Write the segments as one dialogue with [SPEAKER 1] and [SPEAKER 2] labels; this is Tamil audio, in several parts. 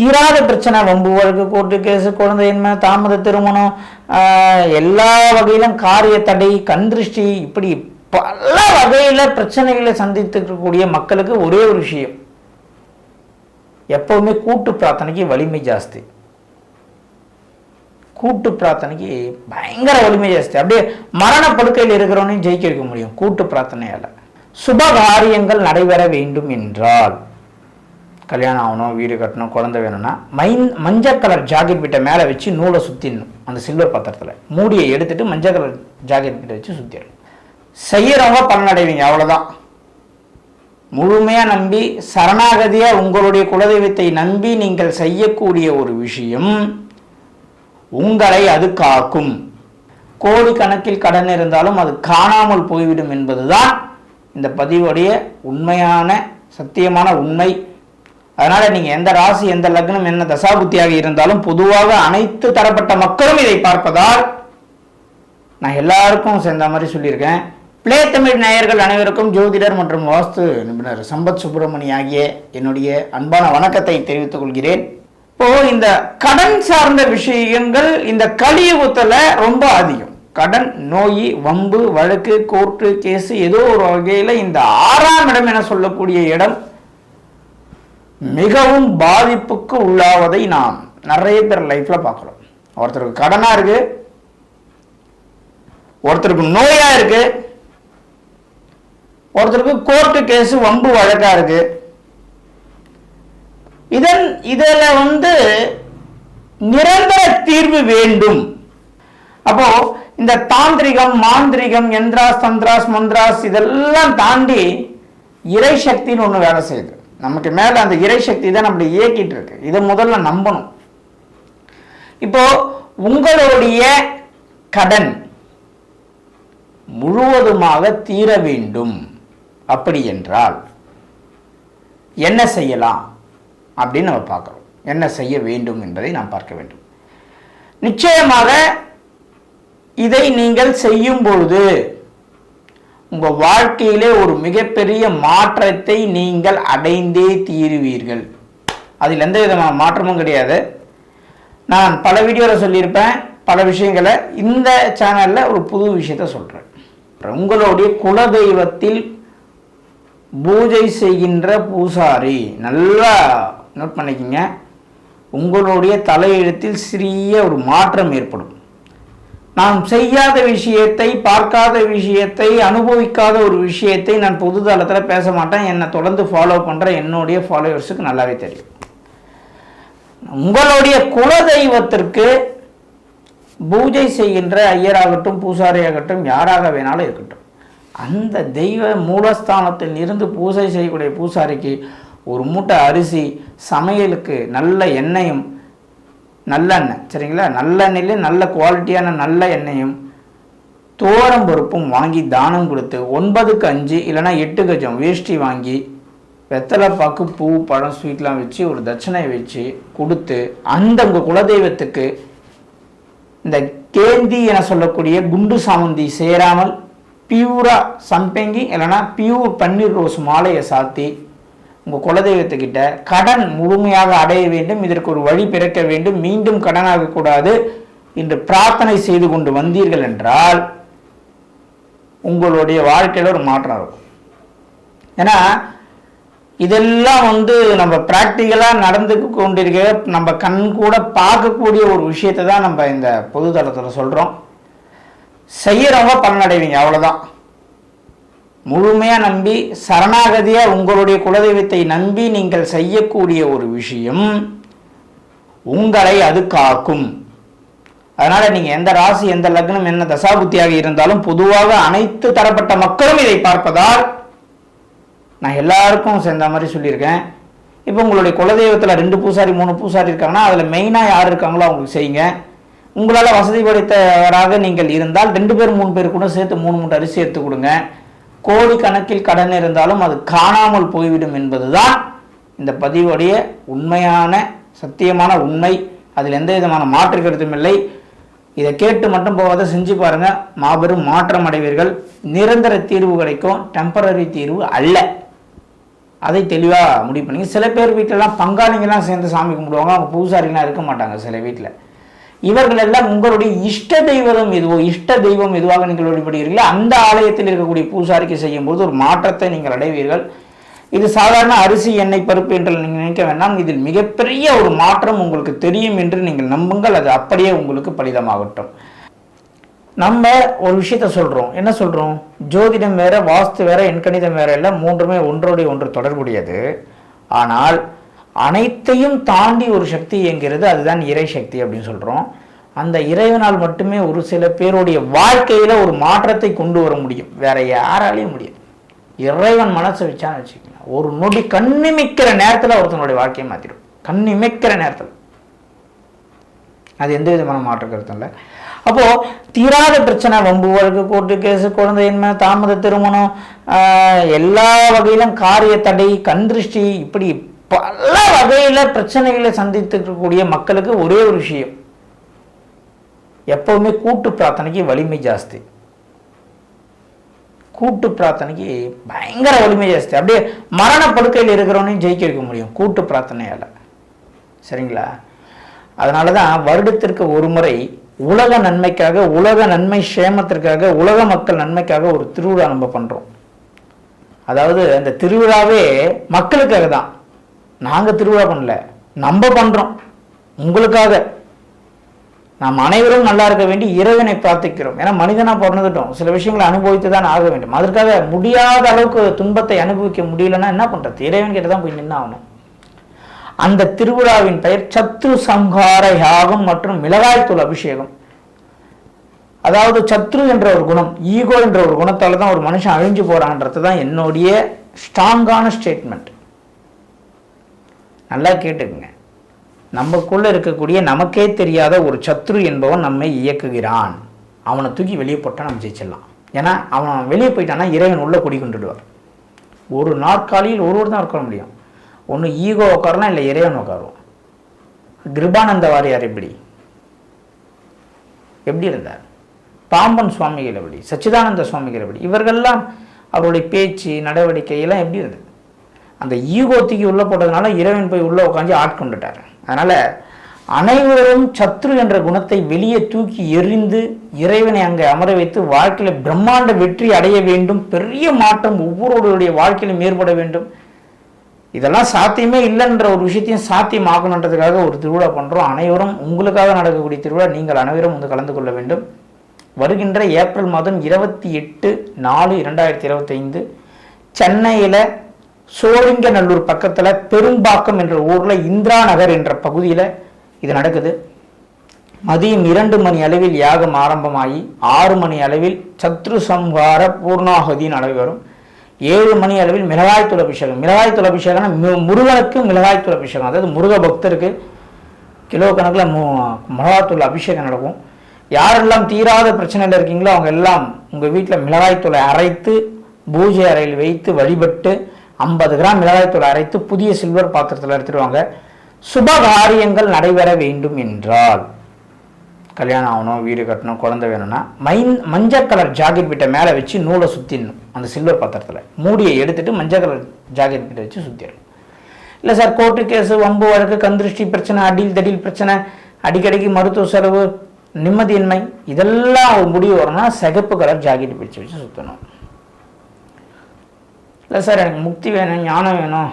[SPEAKER 1] தீராத பிரச்சனை. வம்பு வழக்கு கோர்ட்டு கேஸு குழந்தையின்மை தாமத திருமணம் ஆஹ், எல்லா வகையிலும் காரிய தடை கந்திருஷ்டி இப்படி பல வகையில் பிரச்சனைகளை சந்தித்துக்கக்கூடிய மக்களுக்கு ஒரே ஒரு விஷயம். எப்பவுமே கூட்டு பிரார்த்தனைக்கு வலிமை ஜாஸ்தி. கூட்டு பிரார்த்தனைக்கு பயங்கர வலிமை ஜாஸ்தி. அப்படியே மரணப்படுக்கையில் இருக்கிறவனையும் ஜெயிக்க வைக்க முடியும். கூட்டு பிரார்த்தனையால. சுப காரியங்கள் நடைபெற வேண்டும் என்றால். கல்யாணம் ஆகணும் வீடு கட்டணும் குழந்தை வேணும்னா மைன் மஞ்சள் கலர் ஜாக்கெட் பிட்டை மேலே வச்சு நூலை சுற்றிடணும் அந்த சில்வர் பாத்திரத்தில். மூடியை எடுத்துட்டு மஞ்சள் கலர் ஜாக்கெட் பிட்டை வச்சு சுற்றிடணும் செய்யறவங்க பலனடைவீங்க அவ்வளோதான் முழுமையாக நம்பி சரணாகதியாக உங்களுடைய குலதெய்வத்தை நம்பி நீங்கள் செய்யக்கூடிய ஒரு விஷயம் உங்களை அது காக்கும். கோடிக்கணக்கில் கடன் இருந்தாலும் அது காணாமல் போய்விடும் என்பதுதான் இந்த பதிவுடைய உண்மையான சத்தியமான உண்மை. அதனால நீங்க எந்த ராசி எந்த லக்னம் என்ன தசாபுத்தியாக இருந்தாலும் பொதுவாக அனைத்து தரப்பட்ட மக்களும் இதை பார்ப்பதால் நான் எல்லாருக்கும் சேர்ந்த மாதிரி சொல்லியிருக்கேன். பிளே தமிழ் நேயர்கள் அனைவருக்கும் ஜோதிடர் மற்றும் வாஸ்து நிபுணர் சம்பத் சுப்பிரமணி ஆகிய என்னுடைய அன்பான வணக்கத்தை தெரிவித்துக் கொள்கிறேன். இப்போ இந்த கடன் சார்ந்த விஷயங்கள் இந்த கலியுகத்துல ரொம்ப அதிகம். கடன் நோய் வம்பு வழக்கு கோர்ட்டு கேஸ் ஏதோ ஒரு வகையில இந்த ஆறாம் இடம் என சொல்லக்கூடிய இடம் மிகவும் பாதிப்புக்கு உள்ளாவதை நாம் நிறைய பேர் லைஃப்ல பார்க்குறோம். ஒருத்தருக்கு கடனா இருக்கு ஒருத்தருக்கு நோயா இருக்கு ஒருத்தருக்கு கோர்ட்டு கேஸ் வம்பு வழக்கா இருக்கு. இதன் இதில் வந்து நிரந்தர தீர்வு வேண்டும். அப்போ இந்த தாந்திரிகம் மாந்திரிகம் எந்திராஸ் தந்திராஸ் மந்திராஸ் இதெல்லாம் தாண்டி இறை சக்தின்னு ஒன்று வேலை செய்யுது. நமக்கு மேலே அந்த இறை சக்தி தான் நம்மளை இயக்கிட்டு இருக்கு. இதை முதல்ல நம்பணும். இப்போ உங்களுடைய கடன் முழுவதுமாக தீர வேண்டும். அப்படி என்றால் என்ன செய்யலாம்? அப்படின்னு நம்ம பார்க்குறோம். என்ன செய்ய வேண்டும் என்பதை நாம் பார்க்க வேண்டும். நிச்சயமாக இதை நீங்கள் செய்யும் பொழுது உங்க வாழ்க்கையிலே ஒரு மிகப்பெரிய மாற்றத்தை நீங்கள் அடைந்தே தீருவீர்கள். அதில் எந்த விதமான மாற்றமும் கிடையாது. நான் பல வீடியோவில் சொல்லியிருப்பேன் பல விஷயங்களை. இந்த சேனலில் ஒரு புது விஷயத்த சொல்கிறேன் உங்களுடைய குலதெய்வத்தில் பூஜை செய்கின்ற பூசாரி நல்லா நோட் பண்ணிக்கங்க. உங்களுடைய தலையெழுத்தில் சிறிய ஒரு மாற்றம் ஏற்படும். நாம் செய்யாத விஷயத்தை பார்க்காத விஷயத்தை அனுபவிக்காத ஒரு விஷயத்தை நான் பொது தளத்தில் பேச மாட்டேன். என்னை தொடர்ந்து ஃபாலோ பண்ணுற என்னுடைய ஃபாலோவர்ஸுக்கு நல்லாவே தெரியும். உங்களுடைய குலதெய்வத்திற்கு பூஜை செய்கின்ற ஐயராகட்டும் பூசாரியாகட்டும் யாராக வேணாலும் இருக்கட்டும். அந்த தெய்வ மூலஸ்தானத்தில் இருந்து பூஜை செய்யக்கூடிய பூசாரிக்கு ஒரு மூட்டை அரிசி சமையலுக்கு நல்ல எண்ணெயும் நல்லெண்ணெய் சரிங்களா? நல்லெண்ணெயிலே நல்ல குவாலிட்டியான நல்ல எண்ணெயும் தோரம் பருப்பும் வாங்கி தானம் கொடுத்து ஒன்பதுக்கு அஞ்சு இல்லைன்னா எட்டு கஜம் வேஷ்டி வாங்கி வெத்தலை பாக்கு பூ பழம் ஸ்வீட்லாம் வச்சு ஒரு தட்சணை வச்சு கொடுத்து அந்த உங்கள் குலதெய்வத்துக்கு இந்த கேந்தி என சொல்லக்கூடிய குண்டு சாமந்தி சேராமல் பியூரா சம்பங்கி இல்லைன்னா பியூர் பன்னீர் ரோஸ் மாலையை சாத்தி உங்கள் குலதெய்வத்துக்கிட்ட கடன் முழுமையாக அடைய வேண்டும் இதற்கு ஒரு வழி பிறக்க வேண்டும் மீண்டும் கடனாகக்கூடாது என்று பிரார்த்தனை செய்து கொண்டு வந்தீர்கள் என்றால் உங்களுடைய வாழ்க்கையில் ஒரு மாற்றம் இருக்கும். ஏன்னா இதெல்லாம் வந்து நம்ம ப்ராக்டிக்கலாக நடந்து கொண்டிருக்க நம்ம கண் கூட பார்க்கக்கூடிய ஒரு விஷயத்தை தான் நம்ம இந்த பொது தளத்தில் சொல்கிறோம் செய்யறவங்க பலனடைவீங்க அவ்வளோதான் முழுமையாக நம்பி சரணாகதியாக உங்களுடைய குலதெய்வத்தை நம்பி நீங்கள் செய்யக்கூடிய ஒரு விஷயம் உங்களை அது காக்கும். அதனால் நீங்கள் எந்த ராசி எந்த லக்னம் என்ன தசாபுத்தியாக இருந்தாலும் பொதுவாக அனைத்து தரப்பட்ட மக்களும் இதை பார்ப்பதால் நான் எல்லாருக்கும் சேர்ந்த மாதிரி சொல்லியிருக்கேன். இப்போ உங்களுடைய குலதெய்வத்தில் ரெண்டு பூசாரி மூணு பூசாரி இருக்காங்கன்னா அதில் மெயினாக யார் இருக்காங்களோ அவங்களுக்கு செய்யுங்க. உங்களால் வசதி படைத்தவராக நீங்கள் இருந்தால் ரெண்டு பேர் மூணு பேர் கூட சேர்த்து மூணு மூணு அரிசி எடுத்து கொடுங்க. கோடி கணக்கில் கடன் இருந்தாலும் அது காணாமல் போய்விடும் என்பதுதான் இந்த பதிவுடைய உண்மையான சத்தியமான உண்மை. அதில் எந்த விதமான மாற்று கருத்தும் இல்லை. இதை கேட்டு மட்டும் போகாத செஞ்சு பாருங்க. மாபெரும் மாற்றம் அடைவீர்கள். நிரந்தர தீர்வு கிடைக்கும். டெம்பரரி தீர்வு அல்ல. அதை தெளிவாக முடிவு பண்ணி சில பேர் வீட்டிலலாம் பங்காளிங்கெல்லாம் சேர்ந்து சாமி கும்பிடுவாங்க. அவங்க பூசாரிலாம் இருக்க மாட்டாங்க சில வீட்டில் இவர்கள் எல்லாம் உங்களுடைய இஷ்ட தெய்வம் எதுவோ இஷ்ட தெய்வம் எதுவாக நீங்கள் வழிபடுகிறீர்களோ அந்த ஆலயத்தில் இருக்கக்கூடிய பூசாரிக்கு செய்யும்போது ஒரு மாற்றத்தை நீங்கள் அடைவீர்கள். இது சாதாரண அரிசி எண்ணெய் பருப்பு என்று நீங்கள் நினைக்க வேண்டாம். இதில் மிகப்பெரிய ஒரு மாற்றம் உங்களுக்கு தெரியும் என்று நீங்கள் நம்புங்கள். அது அப்படியே உங்களுக்கு பலிதமாகட்டும். நம்ம ஒரு விஷயத்த சொல்றோம். என்ன சொல்றோம்? ஜோதிடம் வேற வாஸ்து வேற எண்கணிதம் வேற இல்லை மூன்றுமே ஒன்றோடைய ஒன்று தொடர்புடையது. ஆனால் அனைத்தையும் தாண்டி ஒரு சக்தி இயங்கிறது அதுதான் இறை சக்தி அப்படின்னு சொல்கிறோம் அந்த இறைவனால் மட்டுமே ஒரு சில பேருடைய வாழ்க்கையில் ஒரு மாற்றத்தை கொண்டு வர முடியும். வேற யாராலையும் முடியும் இறைவன் மனசை வச்சான்னு வச்சுக்கோங்க. ஒரு நொடி கண்ணிமிக்கிற நேரத்தில் ஒருத்தனுடைய வாழ்க்கையை மாற்றிடும் கண்ணிமிக்கிற நேரத்தில். அது எந்த விதமான மாற்ற கருத்தும் இல்லை. அப்போது தீராத பிரச்சனை வம்பு வழக்கு கோர்ட்டு கேஸு குழந்தையின்மை தாமத திருமணம் எல்லா வகையிலும் காரிய தடை கண் திருஷ்டி இப்படி பல வகையில் பிரச்சனைகளை சந்தித்து இருக்கக்கூடிய மக்களுக்கு ஒரே ஒரு விஷயம். எப்பவுமே கூட்டு பிரார்த்தனைக்கு வலிமை ஜாஸ்தி. கூட்டு பிரார்த்தனைக்கு பயங்கர வலிமை ஜாஸ்தி. அப்படியே மரண படுக்கையில் இருக்கிறவனையும் ஜெயிக்க வைக்க முடியும் கூட்டு பிரார்த்தனையால். சரிங்களா? அதனால தான் வருடத்திற்கு ஒரு முறை உலக நன்மைக்காக உலக நன்மை சேமத்திற்காக உலக மக்கள் நன்மைக்காக ஒரு திருவிழா நம்ம பண்ணுறோம் அதாவது அந்த திருவிழாவே மக்களுக்காக தான் நாங்கள் திருவிழா பண்ணல. நம்ம பண்ணுறோம் உங்களுக்காக. நாம் அனைவரும் நல்லா இருக்க வேண்டி இறைவனை பிரார்த்திக்கிறோம். ஏன்னா மனிதனாக பிறந்துட்டோம். சில விஷயங்களை அனுபவித்து தான் ஆக வேண்டும். அதற்காக முடியாத அளவுக்கு துன்பத்தை அனுபவிக்க முடியலன்னா என்ன பண்ணுறது இறைவன் கிட்ட தான் போய் நின்று ஆகணும் அந்த திருவிழாவின் பெயர் சத்ரு சம்ஹார யாகம் மற்றும் மிளகாய்த்தூள் அபிஷேகம். அதாவது சத்ரு என்ற ஒரு குணம் ஈகோ என்ற ஒரு குணத்தால் தான் ஒரு மனுஷன் அழிஞ்சு போகிறான்றது தான் என்னுடைய ஸ்ட்ராங்கான ஸ்டேட்மெண்ட் நல்லா கேட்டுக்குங்க. நம்மக்குள்ளே இருக்கக்கூடிய நமக்கே தெரியாத ஒரு சத்ரு என்பவன் நம்மை இயக்குகிறான். அவனை தூக்கி வெளியே போட்டால் நம்ம ஜெயிச்சிடலாம். ஏன்னா அவன் வெளியே போயிட்டான்னா இறைவன் உள்ளே குடி கொண்டுடுவார். ஒரு நாற்காலியில் ஒருவர் தான் உட்கார முடியும். ஒன்று ஈகோ உட்காரலாம் இல்லை இறைவன் உட்காரும் கிருபானந்த வாரியார் எப்படி? எப்படி இருந்தார்? பாம்பன் சுவாமிகள் எப்படி? சச்சிதானந்த சுவாமிகள் எப்படி? இவர்கள்லாம் அவருடைய பேச்சு நடவடிக்கை எல்லாம் எப்படி இருந்தது? அந்த ஈகோ தூக்கி உள்ளே போட்டதுனால இறைவன் போய் உள்ளே உட்காந்து ஆட்கொண்டுட்டார் அதனால் அனைவரும் சத்ரு என்ற குணத்தை வெளியே தூக்கி எறிந்து இறைவனை அங்கே அமர வைத்து வாழ்க்கையில் பிரம்மாண்ட வெற்றி அடைய வேண்டும். பெரிய மாற்றம் ஒவ்வொருவருடைய வாழ்க்கையிலும் ஏற்பட வேண்டும். இதெல்லாம் சாத்தியமே இல்லைன்ற ஒரு விஷயத்தையும் சாத்தியமாக்கணுன்றதுக்காக ஒரு திருவிழா பண்ணுறோம் அனைவரும் உங்களுக்காக நடக்கக்கூடிய திருவிழா. நீங்கள் அனைவரும் வந்து கலந்து கொள்ள வேண்டும். வருகின்ற ஏப்ரல் மாதம் இருபத்தி எட்டு நாலு இரண்டாயிரத்தி இருபத்தைந்து சென்னையில் சோழிங்கநல்லூர் பக்கத்தில் பெரும்பாக்கம் என்ற ஊரில் இந்திரா நகர் என்ற பகுதியில் இது நடக்குது. மதியம் இரண்டு மணி அளவில் யாகம் ஆரம்பமாகி ஆறு மணி அளவில் சத்ரு சம்ஹார பூர்ணாகுதி நடைபெறும் ஏழு மணி அளவில் மிளகாய்த்தூள் அபிஷேகம். மிளகாய்த்தூள் அபிஷேகம்னா முருகனுக்கு மிளகாய்த்தூள் அபிஷேகம். அதாவது முருக பக்தருக்கு கிலோ கணக்கில் மு மிளகாய்த்தூள் அபிஷேகம் நடக்கும். யாரெல்லாம் தீராத பிரச்சனையில் இருக்கீங்களோ அவங்க எல்லாம் உங்கள் வீட்டில் மிளகாய்த்தூளை அரைத்து பூஜை அறையில் வைத்து வழிபட்டு ஐம்பது கிராம் மிளகாய்த்தூள் அரைத்து புதிய சில்வர் பாத்திரத்தில் எடுத்துடுவாங்க. சுபகாரியங்கள் சுப காரியங்கள் நடைபெற வேண்டும் என்றால் கல்யாணம் ஆகணும் வீடு கட்டணும் குழந்தை வேணும்னா மைன் மஞ்சள் கலர் ஜாக்கெட் பிட்டை மேலே வச்சு நூலை சுற்றிடணும் அந்த சில்வர் பாத்திரத்தில். மூடியை எடுத்துட்டு மஞ்சள் கலர் ஜாக்கெட் பிட்டை வச்சு சுற்றிடணும் இல்லை சார் கோர்ட்டு கேஸு வம்பு வழக்கு கந்திருஷ்டி பிரச்சனை அடில் தடில் பிரச்சனை அடிக்கடிக்கு மருத்துவ செலவு நிம்மதியின்மை இதெல்லாம் ஒரு முடிவு வரணும்னா சிகப்பு கலர் ஜாக்கெட் பிடிச்சு வச்சு சுற்றணும் இல்லை சார் எனக்கு முக்தி வேணும் ஞானம் வேணும்.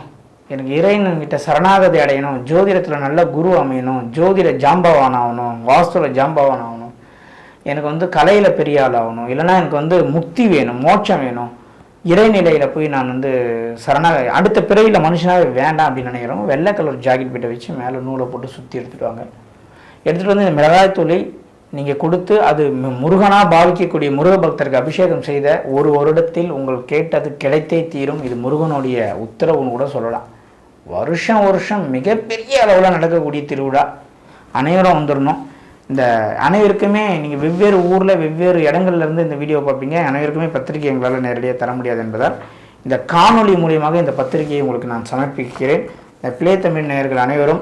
[SPEAKER 1] எனக்கு இறைவன்கிட்ட சரணாகதி அடையணும் ஜோதிடத்தில் நல்ல குரு அமையணும் ஜோதிட ஜாம்பவான் ஆகணும் வாஸ்துவில் ஜாம்பவான் ஆகணும் எனக்கு வந்து கலையில் பெரிய ஆள் ஆகணும் இல்லைன்னா எனக்கு வந்து முக்தி வேணும் மோட்சம் வேணும். இறைநிலையில் போய் நான் வந்து சரணாக அடுத்த பிறவியில் மனுஷனாகவே வேண்டாம் அப்படின்னு நினைக்கிறோம் வெள்ளை கலர் ஜாக்கெட் பிட்டை வச்சு மேலே நூலை போட்டு சுற்றி எடுத்துகிட்டு வாங்க. எடுத்துகிட்டு வந்து இந்த தூளி நீங்கள் கொடுத்து அது முருகனாக பாவிக்கக்கூடிய முருக பக்தருக்கு அபிஷேகம் செய்த ஒரு வருடத்தில் உங்கள் கேட்டது கிடைத்தே தீரும். இது முருகனுடைய உத்தரவுன்னு கூட சொல்லலாம். வருஷம் வருஷம் மிகப்பெரிய அளவில் நடக்கக்கூடிய திருவிழா. அனைவரும் வந்துடணும் இந்த அனைவருக்குமே நீங்கள் வெவ்வேறு ஊரில் வெவ்வேறு இடங்கள்லேருந்து இந்த வீடியோ பார்ப்பீங்க. அனைவருக்குமே பத்திரிகை எங்களால் நேரடியாக தர முடியாது என்பதால் இந்த காணொளி மூலியமாக இந்த பத்திரிகையை உங்களுக்கு நான் சமர்ப்பிக்கிறேன். இந்த பிளே தமிழ் நேயர்கள் அனைவரும்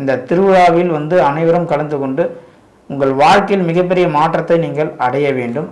[SPEAKER 1] இந்த திருவிழாவில் வந்து அனைவரும் கலந்து கொண்டு உங்கள் வாழ்க்கையில் மிகப்பெரிய மாற்றத்தை நீங்கள் அடைய வேண்டும்.